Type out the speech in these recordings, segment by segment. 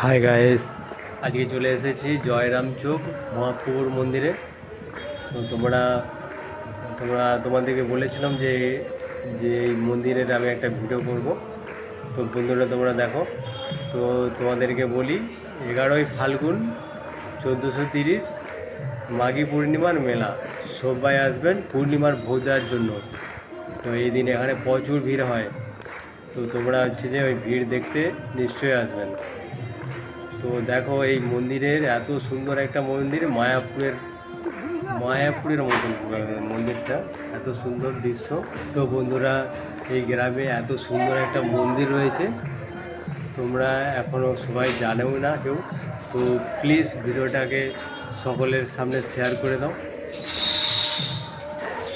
Hi guys আজকে চলে এসেছি জয়রাম চোখ মহাপুর মন্দিরে। তো তোমরা তোমরা তোমাদেরকে বলেছিলাম যে যে এই মন্দিরের আমি একটা ভিডিও করব। তো বন্ধুরা তোমরা দেখো, তো তোমাদেরকে বলি, এগারোই ফাল্গুন চোদ্দোশো তিরিশ, মাঘী পূর্ণিমার মেলা। সবাই আসবেন পূর্ণিমার ভোগ দেওয়ার জন্য। তো এই দিন এখানে প্রচুর ভিড় হয়। তো তোমরা হচ্ছে যে ওই ভিড় দেখতে নিশ্চয়ই আসবেন। তো দেখো এই মন্দিরের এত সুন্দর একটা মন্দির, মায়াপুরের মায়াপুরের মতন মন্দিরটা, এত সুন্দর দৃশ্য। তো বন্ধুরা, এই গ্রামে এত সুন্দর একটা মন্দির রয়েছে। তোমরা এখনও সবাই জানেও না কেউ। তো প্লিজ ভিডিওটাকে সকলের সামনে শেয়ার করে দাও।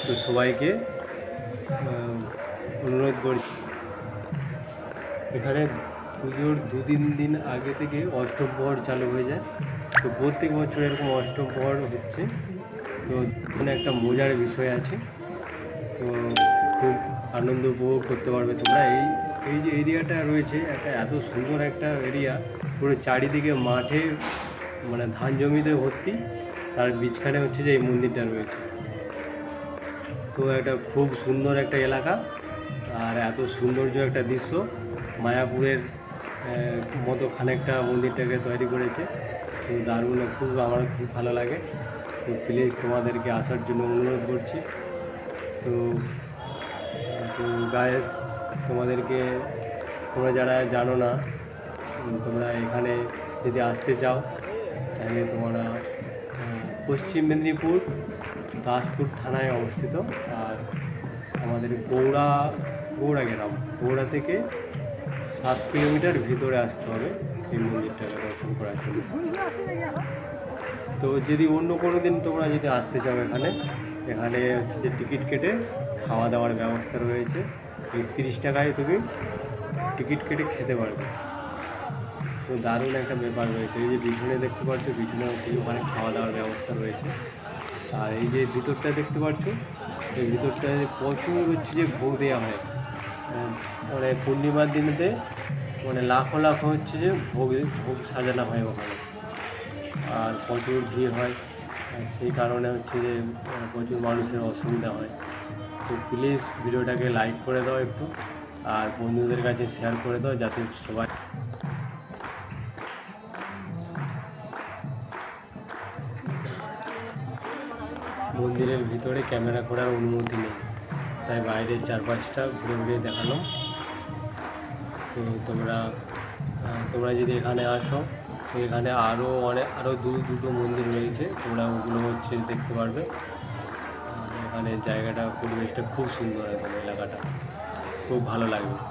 তো সবাইকে অনুরোধ করছি। এখানে পুজোর দু তিন দিন আগে থেকে অষ্টপ্রহর চালু হয়ে যায়। তো প্রত্যেক বছর এরকম অষ্টপ্রহর হচ্ছে। তো এখানে একটা মজার বিষয় আছে। তো খুব আনন্দ উপভোগ করতে পারবে তোমরা। এই এই যে এরিয়াটা রয়েছে, একটা এত সুন্দর একটা এরিয়া, পুরো চারিদিকে মাঠে মানে ধান জমিতে ভর্তি। তার বীজখানে হচ্ছে যে এই মন্দিরটা রয়েছে। তো একটা খুব সুন্দর একটা এলাকা। আর এত সৌন্দর্য একটা দৃশ্য। মায়াপুরের মতো খানিকটা মন্দিরটাকে তৈরি করেছে। তো দারুণ, খুব আমার খুব ভালো লাগে। তো প্লিজ তোমাদেরকে আসার জন্য অনুরোধ করছি। তো তো গায়েস তোমাদেরকে, তোমরা যারা জানো না তোমরা এখানে যদি আসতে চাও, তাহলে তোমরা পশ্চিম মেদিনীপুর, দাসপুর থানায় অবস্থিত। আর আমাদের গৌড়া গৌড়া গ্রাম, গৌড়া থেকে সাত কিলোমিটার ভিতরে আসতে হবে এই মন্দিরটাকে দর্শন করার জন্য। তো যদি অন্য কোনো দিন তোমরা যদি আসতে চাও এখানে এখানে হচ্ছে যে টিকিট কেটে খাওয়া দাওয়ার ব্যবস্থা রয়েছে। এই তিরিশ টাকায় তুমি টিকিট কেটে খেতে পারবে। তো দারুণ একটা ব্যাপার রয়েছে। এই যে পিছনে দেখতে পাচ্ছ, পিছনে হচ্ছে ওখানে খাওয়া দাওয়ার ব্যবস্থা রয়েছে। আর এই যে ভিতরটা দেখতে পাচ্ছ, এই ভিতরটায় প্রচুর হচ্ছে যে ভোগ দেওয়া হয়। মানে পূর্ণিমার দিনেতে মানে লাখো লাখো হচ্ছে যে ভোগ ভোগ সাজানো হয় ওখানে। আর প্রচুর ভিড় হয় সেই কারণে হচ্ছে যে প্রচুর মানুষের অসুবিধা হয়। তো প্লিজ ভিডিওটাকে লাইক করে দাও একটু, আর বন্ধুদের কাছে শেয়ার করে দাও যাতে সবাই মন্দিরের ভিতরে ক্যামেরা করার অনুমতি নেই। তাই বাইরের চারপাশটা ঘুরে ঘুরে দেখালাম। তো তোমরা তোমরা যদি এখানে আসো, তো এখানে আরও অনেক আরও দু, দুটো মন্দির রয়েছে। তোমরা ওগুলো হচ্ছে দেখতে পারবে। এখানে জায়গাটা, পরিবেশটা খুব সুন্দর একদম এলাকাটা। খুব ভালো লাগবে।